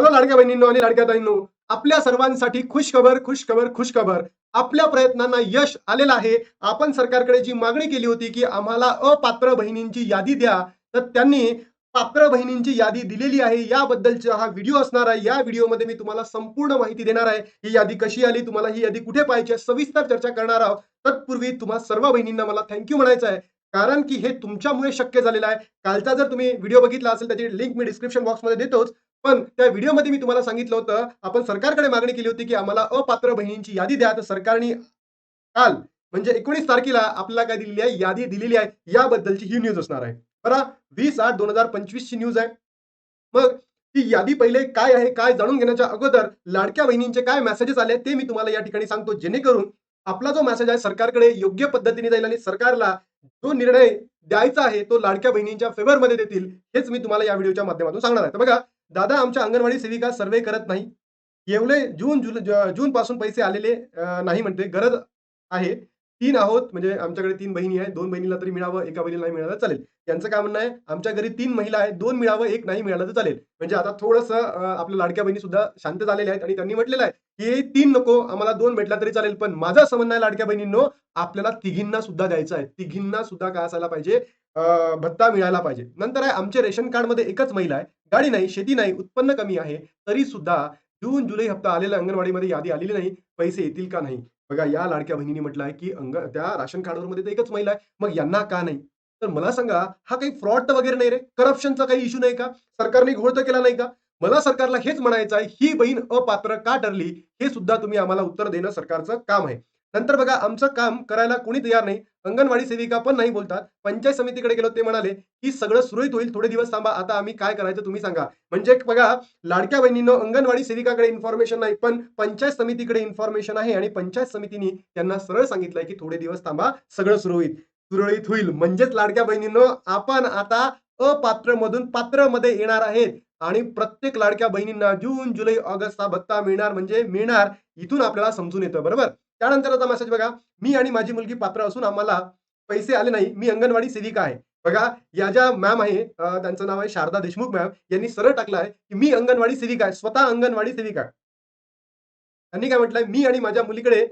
Hello लाडक्या बहिणींनो आणि लाडक्या ताईंनो आपल्या सर्वांसाठी खुशखबर खुश खबर आपल्या प्रयत्नांना यश आलेलं आहे. आपण सरकारकडे जी मागणी केली होती की आम्हाला अपात्र बहिणींची यादी द्या तर त्यांनी पात्र बहिणींची यादी दिलेली आहे. याबद्दलचा हा व्हिडिओ असणार आहे. या व्हिडिओमध्ये मी तुम्हाला संपूर्ण माहिती देणार आहे. ही यादी कशी आली तुम्हाला ही यादी कुठे पाहिजे सविस्तर चर्चा करणार आहोत. तत्पूर्वी तुम्हा सर्व बहिणींना मला थँक्यू म्हणायचं आहे. कारण की हे तुमच्यामुळे शक्य झालेलं आहे. कालचा जर तुम्ही व्हिडिओ बघितला असेल त्याची लिंक मी डिस्क्रिप्शन बॉक्समध्ये देतोच. पण त्या व्हिडिओमध्ये मी तुम्हाला सांगितलं होतं आपण सरकारकडे मागणी केली होती की आम्हाला अपात्र बहिणींची यादी द्या. तर सरकारने काल म्हणजे एकोणीस तारखेला आपल्याला काय दिलेली आहे? यादी दिलेली आहे. याबद्दलची ही न्यूज असणार आहे. बरं वीस आठ दोन हजार पंचवीस ची न्यूज आहे. मग ती यादी पहिले काय आहे? काय जाणून घेण्याच्या अगोदर लाडक्या बहिणींचे काय मेसेजेस आले ते मी तुम्हाला या ठिकाणी सांगतो. जेणेकरून आपला जो मेसेज आहे सरकारकडे योग्य पद्धतीने जाईल आणि सरकारला जो निर्णय द्यायचा आहे तो लाडक्या बहिणींच्या फेवरमध्ये देतील हेच मी तुम्हाला या व्हिडिओच्या माध्यमातून सांगणार आहे. तर बघा दादा आमच्या अंगणवाडी सेविका सर्वे करत नाही. येवले जून जुलै जून पासून पैसे आलेले नाही म्हणते. गरज आहे. तीन आहोत म्हणजे आमच्याकडे तीन बहिणी आहेत. दोन बहिणीला तरी मिळावं एका बहिणीला नाही मिळालं चालेल. यांचं काय म्हणणं आहे? आमच्या घरी तीन महिला आहेत. दोन मिळावं एक नाही मिळालं तर चालेल. म्हणजे आता थोडंसं आपल्या लाडक्या बहिणी सुद्धा शांत झालेल्या आहेत आणि त्यांनी म्हटलेलं आहे की तीन नको आम्हाला दोन भेटला तरी चालेल. पण माझा समन आहे लाडक्या बहिणींनो आपल्याला तिघींना सुद्धा द्यायचं आहे. तिघींना सुद्धा काय असायला पाहिजे? अं, भत्ता मिळायला पाहिजे. नंतर आहे आमचे रेशन कार्डमध्ये एकच महिला आहे. गाडी नाही शेती नाही उत्पन्न कमी आहे. तरी सुद्धा जून जुलै हप्ता आलेला अंगणवाडीमध्ये यादी आलेली नाही. पैसे येतील का नाही? बघा या लाडक्या बहिणीने म्हटलं आहे की अंग त्या राशन कार्डवर मध्ये तर एकच महिला आहे. मग यांना का नाही? तर मला सांगा हा काही फ्रॉड वगैरे नाही रे? करप्शनचा काही इश्यू नाही का? सरकारने घोळ तर केला नाही का? मला सरकारला हेच म्हणायचं आहे ही बहीण अपात्र का ठरली? हे सुद्धा तुम्ही आम्हाला उत्तर देणं सरकारचं काम आहे. नंतर बघा आमचं काम करायला कोणी तयार नाही. अंगणवाडी सेविका पण नाही बोलतात. पंचायत समितीकडे गेलो ते म्हणाले की सगळं सुरळीत होईल. थोडे दिवस थांबा. आता आम्ही काय करायचं तुम्ही सांगा. म्हणजे बघा लाडक्या बहिणींनो अंगणवाडी सेविकाकडे इन्फॉर्मेशन नाही पण पंचायत समितीकडे इन्फॉर्मेशन आहे आणि पंचायत समितीने त्यांना सरळ सांगितलंय की थोडे दिवस थांबा. सगळं सुरळीत. सुरळीत होईल. म्हणजेच लाडक्या बहिणींनो आपण आता अपात्र मधून पात्रमध्ये येणार आहेत. आणि प्रत्येक लाडक्या बहिणींना जून जुलै ऑगस्ट हा भत्ता मिळणार म्हणजे मिळणार इथून आपल्याला समजून येतं बरोबर? त्यानंतरचा मेसेज बघा मी आणि माझी मुलगी पात्र असून आम्हाला पैसे आले नाही. मी अंगणवाडी सेविका आहे. बघा या ज्या मॅम आहे त्यांचं नाव आहे शारदा देशमुख मॅम यांनी सरळ टाकलं आहे की मी अंगणवाडी सेविका आहे स्वतः अंगणवाडी सेविका आहे. त्यांनी काय म्हटलंय? मी आणि माझ्या मुलीकडे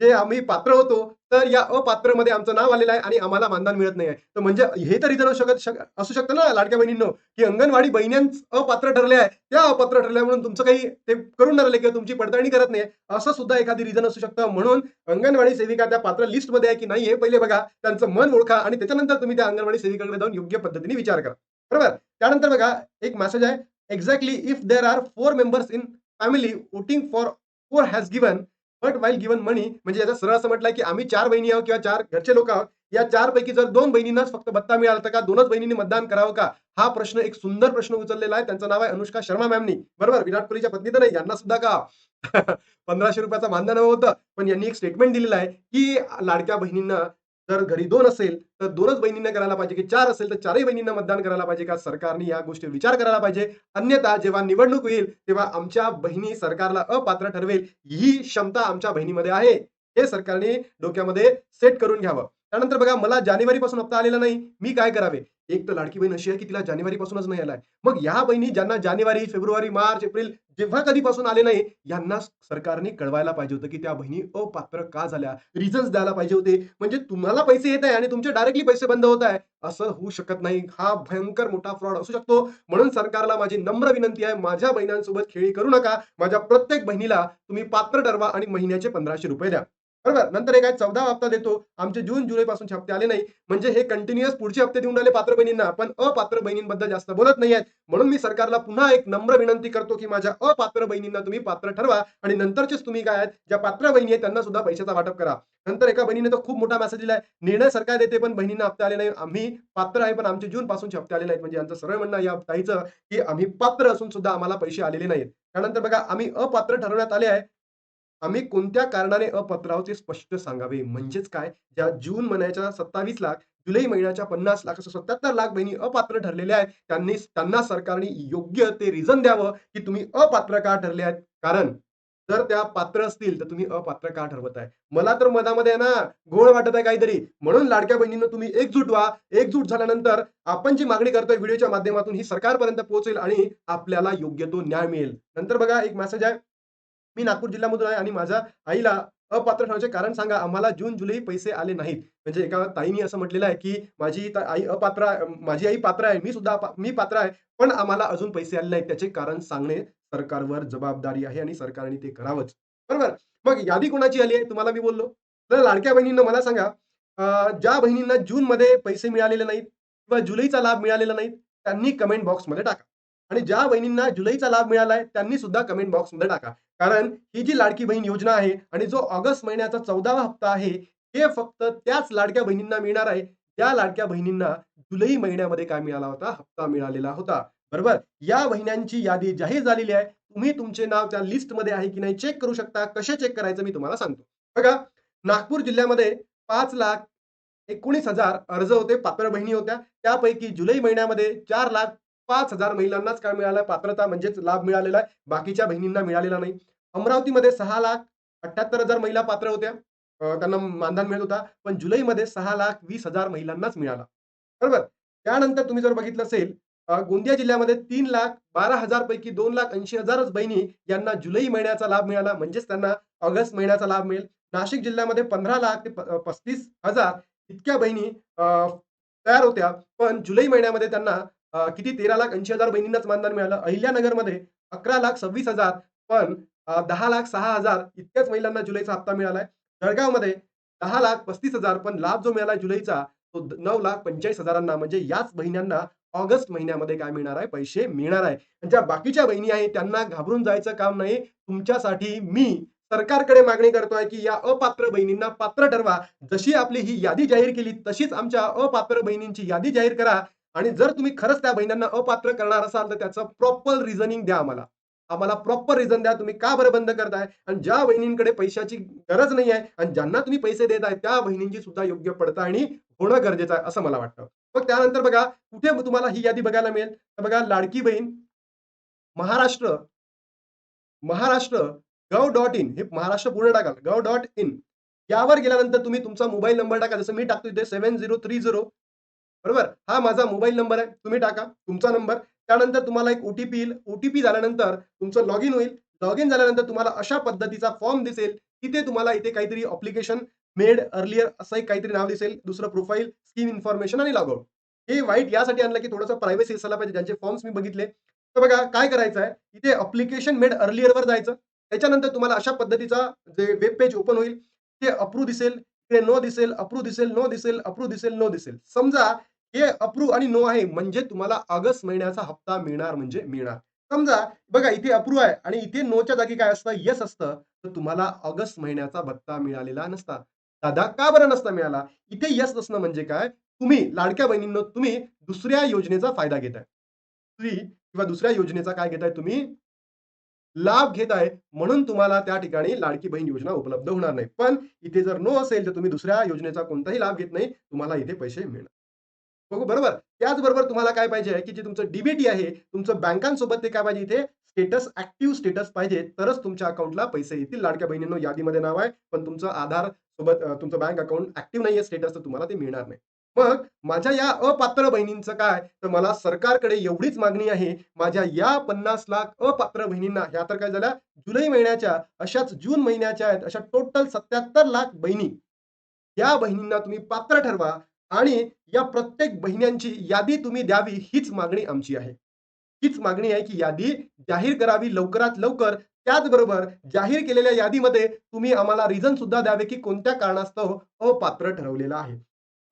जे आम्ही पात्र होतो. तर या अपात्रमध्ये आमचं नाव आलेलं आहे आणि आम्हाला मानधन मिळत नाही आहे. तर म्हणजे हे तर रिझन असू शकत असू शकतं ना लाडक्या बहिणींनो की अंगणवाडी बहिण्यांच अपात्र ठरले आहे. त्या अपात्र ठरल्या म्हणून तुमचं काही ते करून राहिले किंवा तुमची पडताळणी करत नाही असं सुद्धा एखादी रिझन असू शकतं. म्हणून अंगणवाडी सेविका त्या पात्र लिस्टमध्ये आहे की नाही हे पहिले बघा त्यांचं मन ओळखा आणि त्याच्यानंतर तुम्ही त्या अंगणवाडी सेविकाकडे जाऊन योग्य पद्धतीने विचार करा. बरोबर? त्यानंतर बघा एक मेसेज आहे. Exactly if there are four members in family voting for four has given but while given money म्हणजे याचा सरळ असं म्हटलंय की आम्ही चार बहिणी आहोत किंवा चार घरचे लोक आहोत या चार पैकी जर दोन बहिणींनाच फक्त भत्ता मिळाला तर का? दोनच बहिणींनी मतदान करावं का? हा प्रश्न एक सुंदर प्रश्न उचललेला आहे. त्यांचं नाव आहे अनुष्का शर्मा मॅमनी बरोबर? विराट कोहलीच्या पत्नी तर नाही यांना सुद्धा का? पंधराशे रुपयाचा मानधन हवं होतं. पण यांनी एक स्टेटमेंट दिलेलं आहे की लाडक्या बहिणींना जर घरी दोन असेल तर दोनच बहिणींना करायला पाहिजे की चार असेल तर चारही बहिणींना मतदान करायला पाहिजे का? सरकारने या गोष्टी विचार करायला पाहिजे. अन्यथा जेव्हा निवडणूक होईल तेव्हा आमच्या बहिणी सरकारला अपात्र ठरवेल. ही क्षमता आमच्या बहिणीमध्ये आहे. हे सरकारने डोक्यामध्ये सेट करून घ्यावं. त्यानंतर बघा मला जानेवारी पासून हप्ता आलेला नाही. मी काय करावे? एक तर लाडकी बहीण अशी आहे की तिला जानेवारी पासूनच नाही आलाय. मग या बहिणी ज्यांना जानेवारी फेब्रुवारी मार्च एप्रिल जेव्हा कधीपासून आले नाही यांना सरकारने कळवायला पाहिजे होतं की त्या बहिणी अपात्र का झाल्या? रिझन्स द्यायला पाहिजे होते. म्हणजे तुम्हाला पैसे येत आहे आणि तुमचे डायरेक्टली पैसे बंद होत आहे. असं होऊ शकत नाही. हा भयंकर मोठा फ्रॉड असू शकतो. म्हणून सरकारला माझी नम्र विनंती आहे. माझ्या बहिणांसोबत खेळी करू नका. माझ्या प्रत्येक बहिणीला तुम्ही पात्र ठरवा आणि महिन्याचे पंधराशे रुपये द्या. बरोबर? नंतर एक आहे चौदा हप्ता देतो. आमचे जून जुलै पासून हप्ते आले नाही. म्हणजे हे कंटिन्युअस पुढचे हप्ते देऊन राहिले पात्र बहिणींना. पण अपात्र बहिणींबद्दल जास्त बोलत नाही आहेत म्हणून मी सरकारला पुन्हा एक नम्र विनंती करतो की माझ्या अपात्र बहिणींना तुम्ही पात्र ठरवा. आणि नंतरचेच तुम्ही काय आहेत ज्या पात्र बहिणी आहेत त्यांना सुद्धा पैशाचा वाटप करा. नंतर एका बहिणीने तर खूप मोठा मेसेज दिलाय. निर्णय सरकार देते पण बहिणींना हप्ते आले नाही आम्ही पात्र आहे पण आमचे जून पासून हप्ते आले नाहीत. म्हणजे यांचं सरळ म्हणणं या ताईचं की आम्ही पात्र असून सुद्धा आम्हाला पैसे आलेले नाहीत. त्यानंतर बघा आम्ही अपात्र ठरवण्यात आले आहे. आम्ही कोणत्या कारणाने अपत्राव ते स्पष्ट सांगावे? म्हणजेच काय? ज्या जून महिन्याच्या सत्तावीस लाख जुलै महिन्याच्या पन्नास लाख असं सत्याहत्तर लाख बहिणी अपात्र ठरलेल्या आहेत त्यांनी त्यांना सरकारने योग्य ते रिझन द्यावं की तुम्ही अपात्र का ठरले आहेत? कारण जर त्या पात्र असतील तर तुम्ही अपात्र का ठरवत आहे? मला तर मनामध्ये आहे ना घोळ वाटत आहे काहीतरी. म्हणून लाडक्या बहिणींना तुम्ही एकजूट व्हा. एकजूट झाल्यानंतर आपण जी मागणी करतोय व्हिडिओच्या माध्यमातून ही सरकारपर्यंत पोहोचेल आणि आपल्याला योग्य तो न्याय मिळेल. नंतर बघा एक मेसेज आहे. मी नागपूर जिल्ह्यामधून आहे आणि माझ्या आईला अपात्र ठरवण्याचे कारण सांगा. आम्हाला जून जुलै पैसे आले नाहीत. म्हणजे एका ताईनी असं म्हटलेलं आहे की माझी आई अपात्र माझी आई पात्र आहे मी सुद्धा मी पात्र आहे पण आम्हाला अजून पैसे आले नाहीत. त्याचे कारण सांगणे सरकारवर जबाबदारी आहे आणि सरकारने ते करावंच. बरोबर? मग यादी कोणाची आली आहे? तुम्हाला मी बोललो. तर लाडक्या बहिणींना मला सांगा. ज्या बहिणींना जून मध्ये पैसे मिळालेले नाहीत किंवा जुलैचा लाभ मिळालेला नाही त्यांनी कमेंट बॉक्समध्ये टाका. आणि ज्या बहिणींना जुलैचा लाभ मिळालाय त्यांनी सुद्धा कमेंट बॉक्समध्ये टाका. कारण ही जी लाडकी बहीण योजना आहे आणि जो ऑगस्ट महिन्याचा चौदावा हप्ता आहे हे फक्त त्याच लाडक्या बहिणींना मिळणार आहे. त्या लाडक्या बहिणींना जुलै महिन्यामध्ये काय मिळाला होता? हप्ता मिळालेला होता. बरोबर? या बहिण्यांची यादी जाहीर झालेली आहे. तुम्ही तुमचे नाव त्या लिस्टमध्ये आहे की नाही चेक करू शकता. कसे चेक करायचं मी तुम्हाला सांगतो. बघा नागपूर जिल्ह्यामध्ये पाच लाख एकोणीस हजार अर्ज होते. पात्र बहिणी होत्या. त्यापैकी जुलै महिन्यामध्ये चार लाख पाच हजार महिलांनाच काय मिळालं पात्रता म्हणजेच लाभ मिळालेला आहे. बाकीच्या बहिणींना मिळालेला नाही. अमरावतीमध्ये सहा लाख अठ्याहत्तर हजार महिला पात्र होत्या. त्यांना मानधन मिळत होता. पण जुलैमध्ये सहा लाख वीस हजार महिलांनाच मिळाला. बरोबर? त्यानंतर तुम्ही जर बघितलं असेल गोंदिया जिल्ह्यामध्ये तीन लाख बारा हजार पैकी दोन लाख ऐंशी हजारच बहिणी यांना जुलै महिन्याचा लाभ मिळाला. म्हणजेच त्यांना ऑगस्ट महिन्याचा लाभ मिळेल. नाशिक जिल्ह्यामध्ये पंधरा लाख ते पस्तीस हजार इतक्या बहिणी अं, तयार होत्या. पण जुलै महिन्यामध्ये त्यांना किती तेरा लाख ऐंशी हजार बहिणींनाच मानधन मिळालं. अहिल्यानगरमध्ये अकरा लाख सव्वीस हजार पण दहा लाख सहा हजार इतक्याच महिलांना जुलैचा हप्ता मिळालाय. जळगावमध्ये दहा लाख पस्तीस हजार पण लाभ जो मिळाला जुलैचा तो नऊ लाख पंचेचाळीस हजारांना म्हणजे याच बहिण्यांना ऑगस्ट महिन्यामध्ये काय मिळणार आहे? पैसे मिळणार आहे. ज्या बाकीच्या बहिणी आहेत त्यांना घाबरून जायचं काम नाही. तुमच्यासाठी मी सरकारकडे मागणी करतोय की या अपात्र बहिणींना पात्र ठरवा. जशी आपली ही यादी जाहीर केली तशीच आमच्या अपात्र बहिणींची यादी जाहीर करा. आणि जर तुम्ही खरंच त्या बहिणींना अपात्र करणार असाल तर त्याचं प्रॉपर रिझनिंग द्या आम्हाला. आम्हाला प्रॉपर रिझन द्या तुम्ही का बरं बंद करताय? आणि ज्या बहिणींकडे पैशाची गरज नाही आहे आणि ज्यांना तुम्ही पैसे देत आहे त्या बहिणींची सुद्धा योग्य पडताळणी होणं गरजेचं आहे असं मला वाटतं. मग त्यानंतर बघा कुठे तुम्हाला ही यादी बघायला मिळेल? तर बघा Ladki Bahin Maharashtra Maharashtra gov dot in. हे महाराष्ट्र पूर्ण टाकाल. Gov dot in. यावर गेल्यानंतर तुम्ही तुमचा मोबाईल नंबर टाका. जसं मी टाकतो इथे सेव्हन झिरो थ्री झिरो बरोबर? हा माझा मोबाईल नंबर आहे. तुम्ही टाका. तुमचा नंबर. त्यानंतर तुम्हाला एक ओटीपी येईल. ओटीपी झाल्यानंतर तुमचं लॉग इन होईल. लॉग इन झाल्यानंतर तुम्हाला अशा पद्धतीचा फॉर्म दिसेल तिथे तुम्हाला इथे काहीतरी अप्लिकेशन मेड अर्लियर असं एक काहीतरी नाव दिसेल दुसरं प्रोफाईल स्कीम इन्फॉर्मेशन आणि लॉग आउट हे वाईट यासाठी आणलं की थोडंसं प्रायव्हसी असायला पाहिजे. ज्यांचे फॉर्म्स मी बघितले. तर बघा काय करायचं आहे? इथे अप्लिकेशन मेड अर्लियरवर जायचं. त्याच्यानंतर तुम्हाला अशा पद्धतीचा जे वेब पेज ओपन होईल ते अप्रूव्ह दिसेल ते नो दिसेल अप्रूव्ह दिसेल नो दिसेल अप्रूव्ह दिसेल नो दिसेल. समजा हे अप्रूव्ह आणि नो आहे. म्हणजे तुम्हाला ऑगस्ट महिन्याचा हप्ता मिळणार म्हणजे मिळणार. समजा बघा इथे अप्रूव्ह आहे आणि इथे नोच्या जागी काय असतं? येस असतं. तर तुम्हाला ऑगस्ट महिन्याचा भत्ता मिळालेला नसता. दादा का बरं नसता मिळाला? इथे यस नसणं म्हणजे काय? तुम्ही लाडक्या बहिणींना तुम्ही दुसऱ्या योजनेचा फायदा घेताय. किंवा दुसऱ्या योजनेचा काय घेताय तुम्ही? लाभ घेत आहे म्हणून तुम्हाला त्या ठिकाणी लाडकी बहीण योजना उपलब्ध होणार नाही. पण इथे जर नो असेल तर तुम्ही दुसऱ्या योजनेचा कोणताही लाभ घेत नाही. तुम्हाला इथे पैसे मिळणार. बरोबर? त्याचबरोबर तुम्हाला काय पाहिजे की जे तुमचं डीबीटी आहे तुमचं बँकांसोबत ते काय पाहिजे इथे? स्टेटस ऍक्टिव्ह स्टेटस पाहिजे. तरच तुमच्या अकाउंटला पैसे येतील. लाडक्या बहिणींनो यादीमध्ये नाव आहे पण तुमचं आधार सोबत तुमचं बँक अकाउंट ऍक्टिव्ह नाहीये. स्टेटस तर तुम्हाला ते मिळणार नाही. मग माझ्या या अपात्र बहिणींचं काय? तर मला सरकारकडे एवढीच मागणी आहे. माझ्या या पन्नास लाख अपात्र बहिणींना ह्या तर काय झाल्या? जुलै महिन्याच्या अशाच जून महिन्याच्या आहेत अशा टोटल सत्याहत्तर लाख बहिणी. या बहिणींना तुम्ही पात्र ठरवा. आणि या प्रत्येक बहिण्यांची यादी तुम्ही द्यावी हीच मागणी आमची आहे. हीच मागणी आहे की यादी जाहीर करावी लवकरात लवकर. त्याचबरोबर जाहीर केलेल्या यादीमध्ये तुम्ही आम्हाला रिझन सुद्धा द्यावे की कोणत्या कारणास्तव अपात्र ठरवलेला आहे.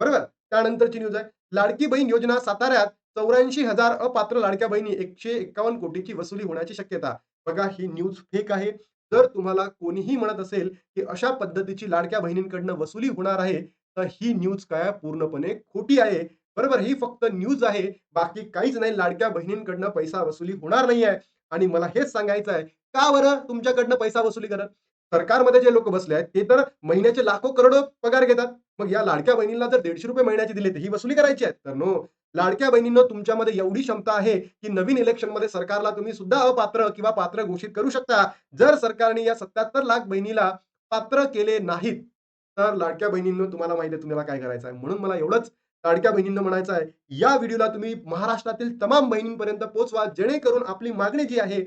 बरोबर? त्यानंतरची न्यूज आहे. लाडकी बहीण योजना साताऱ्यात चौऱ्याऐंशी हजार अपात्र लाडक्या बहिणी एकशे एकावन्न कोटीची वसुली होण्याची शक्यता. बघा ही न्यूज फेक आहे. जर तुम्हाला कोणीही म्हणत असेल की अशा पद्धतीची लाडक्या बहिणींकडनं वसुली होणार आहे तर ही न्यूज काय पूर्णपणे खोटी आहे. बरोबर ही फक्त न्यूज आहे. बाकी काहीच नाही. लाडक्या बहिणींकडनं पैसा वसुली होणार नाही आहे. आणि मला हेच सांगायचं आहे. का बरं तुमच्याकडनं पैसा वसुली करत? सरकारमध्ये जे लोक बसले आहेत ते तर महिन्याचे लाखो करोडो पगार घेतात. मग या लाडक्या बहिणींना जर दीडशे रुपये महिन्याचे दिले तर ही वसुली करायची आहे तर नो लाडक्या बहिणींना तुमच्यामध्ये एवढी क्षमता आहे की नवीन इलेक्शनमध्ये सरकारला तुम्ही सुद्धा अपात्र किंवा पात्र घोषित करू शकता. जर सरकारने या सत्याहत्तर लाख बहिणीला पात्र केले नाहीत तर लाडक्या बहिणींनो तुम्हाला माहिती आहे तुम्हाला काय करायचं आहे? म्हणून मला एवढंच लाडक्या बहिणींना म्हणायचं आहे. या व्हिडिओला तुम्ही महाराष्ट्रातील तमाम बहिणींपर्यंत पोहोचवा जेणेकरून आपली मागणी जी आहे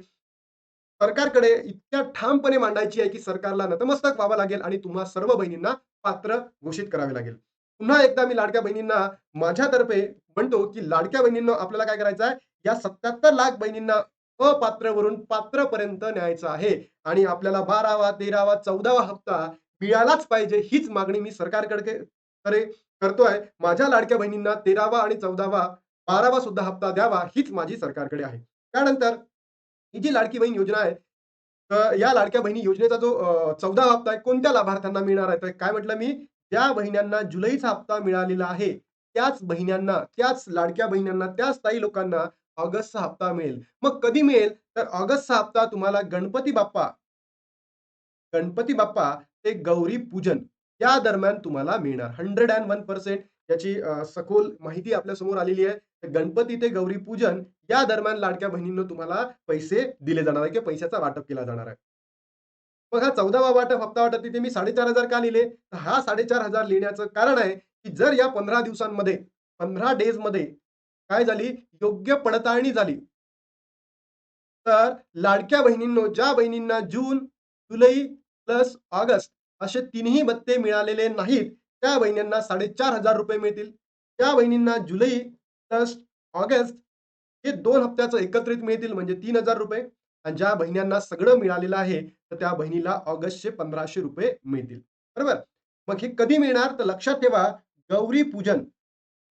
सरकारकडे इतक्या ठामपणे मांडायची आहे की सरकारला नतमस्तक व्हावं लागेल आणि तुम्हा सर्व बहिणींना पात्र घोषित करावे लागेल. पुन्हा एकदा मी लाडक्या बहिणींना माझ्यातर्फे म्हणतो की लाडक्या बहिणींना आपल्याला काय करायचं आहे? या सत्याहत्तर लाख बहिणींना अपात्रवरून पात्रपर्यंत न्यायचं आहे. आणि आपल्याला बारावा तेरावा चौदावा हप्ता मिळालाच पाहिजे हीच मागणी मी सरकारकडे करे करतोय. माझ्या लाडक्या बहिणींना तेरावा आणि चौदावा बारावा सुद्धा हप्ता द्यावा हीच माझी सरकारकडे आहे. त्यानंतर ही जी लाडकी बहीण योजना आहे या लाडक्या बहिणी योजनेचा जो चौदा हप्ता आहे कोणत्या लाभार्थ्यांना मिळणार आहे? तर काय म्हटलं मी ज्या बहिण्यांना जुलैचा हप्ता मिळालेला आहे त्याच बहिण्यांना त्याच लाडक्या बहिण्यांना त्याच ताई लोकांना ऑगस्टचा हप्ता मिळेल. मग कधी मिळेल? तर ऑगस्टचा हप्ता तुम्हाला गणपती बाप्पा गणपती बाप्पा ते गौरी पूजन या दरम्यान तुम्हाला मिळणार. हंड्रेड अँड वन पर्सेंट याची सखोल माहिती आपल्यासमोर आलेली आहे. गणपती ते गौरी पूजन या दरम्यान लाडक्या बहिणींना तुम्हाला पैसे दिले जाणार आहे किंवा पैशाचा वाटप केला जाणार आहे. बघा चौदावा वाटप हप्ता वाटप तिथे मी साडेचार हजार का लिहिले? तर हा साडेचार हजार लिहिण्याचं कारण आहे की जर या पंधरा दिवसांमध्ये पंधरा डेजमध्ये काय झाली? योग्य पडताळणी झाली. तर लाडक्या बहिणींनो ज्या बहिणींना जून जुलै प्लस ऑगस्ट असे तिन्ही भत्ते मिळालेले नाहीत. त्या बहिणींना साडेचार हजार रुपये मिळतील. त्या बहिणींना जुलै प्लस ऑगस्ट हे दोन हप्त्याचं एकत्रित मिळतील म्हणजे तीन हजार रुपये. आणि ज्या बहिण्यांना सगळं मिळालेलं आहे तर त्या बहिणीला ऑगस्टचे पंधराशे रुपये मिळतील. बरोबर? मग हे कधी मिळणार? तर लक्षात ठेवा गौरी पूजन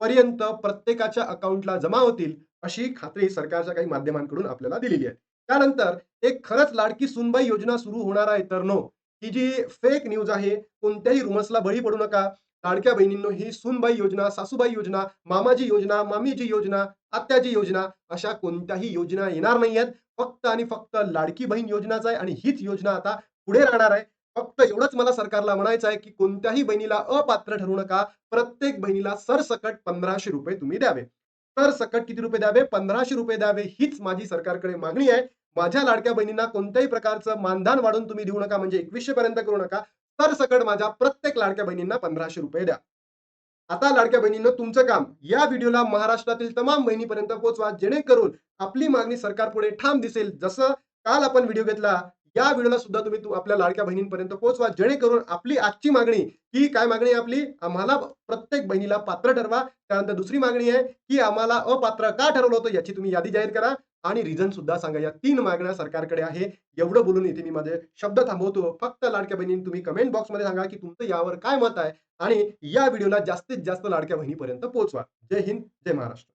पर्यंत प्रत्येकाच्या अकाउंटला जमा होतील अशी खात्री सरकारच्या काही माध्यमांकडून आपल्याला दिलेली आहे. त्यानंतर एक खरंच लाडकी सुनबाई योजना सुरू होणार आहे तर नो. ही जी फेक न्यूज आहे कोणत्याही रुमर्सला बळी पडू नका. लाडक्या बहिणींनो ही सुनबाई योजना सासूबाई योजना मामाजी योजना मामीजी योजना आत्याजी योजना अशा कोणत्याही योजना येणार नाही आहेत फक्त आणि फक्त लाडकी बहीण योजनाच आहे आणि हीच योजना आता पुढे राहणार आहे. फक्त एवढंच मला सरकारला म्हणायचं आहे की कोणत्याही बहिणीला अपात्र ठरू नका. प्रत्येक बहिणीला सरसकट पंधराशे रुपये तुम्ही द्यावे. सरसकट किती रुपये द्यावे? पंधराशे रुपये द्यावे हीच माझी सरकारकडे मागणी आहे. माझ्या लाडक्या बहिणींना कोणत्याही प्रकारचं मानधन वाढून तुम्ही देऊ नका म्हणजे एकवीसशे पर्यंत करू नका तर सकट माझ्या प्रत्येक लाडक्या बहिणींना पंधराशे रुपये द्या. आता लाडक्या बहिणींना तुमचं काम या व्हिडिओला महाराष्ट्रातील तमाम बहिणीपर्यंत पोहोचवा जेणेकरून आपली मागणी सरकार पुढे ठाम दिसेल. जसं काल आपण व्हिडिओ घेतला या व्हिडिओला सुद्धा तुम्ही तू आपल्या लाडक्या बहिणींपर्यंत पोहोचवा जेणेकरून आपली आजची मागणी ही काय मागणी आपली? आम्हाला प्रत्येक बहिणीला पात्र ठरवा. त्यानंतर दुसरी मागणी आहे की आम्हाला अपात्र का ठरवलं होतं याची तुम्ही यादी जाहीर करा. आणि रिझन सुद्धा सांगा. या तीन मागण्या सरकारकडे आहे. एवढं बोलून इथे मी माझे शब्द थांबवतो. फक्त लाडक्या बहिणी तुम्ही कमेंट बॉक्समध्ये सांगा की तुमचं यावर काय मत आहे. आणि या व्हिडिओला जास्तीत जास्त लाडक्या बहिणीपर्यंत पोहोचवा. जय हिंद जय महाराष्ट्र.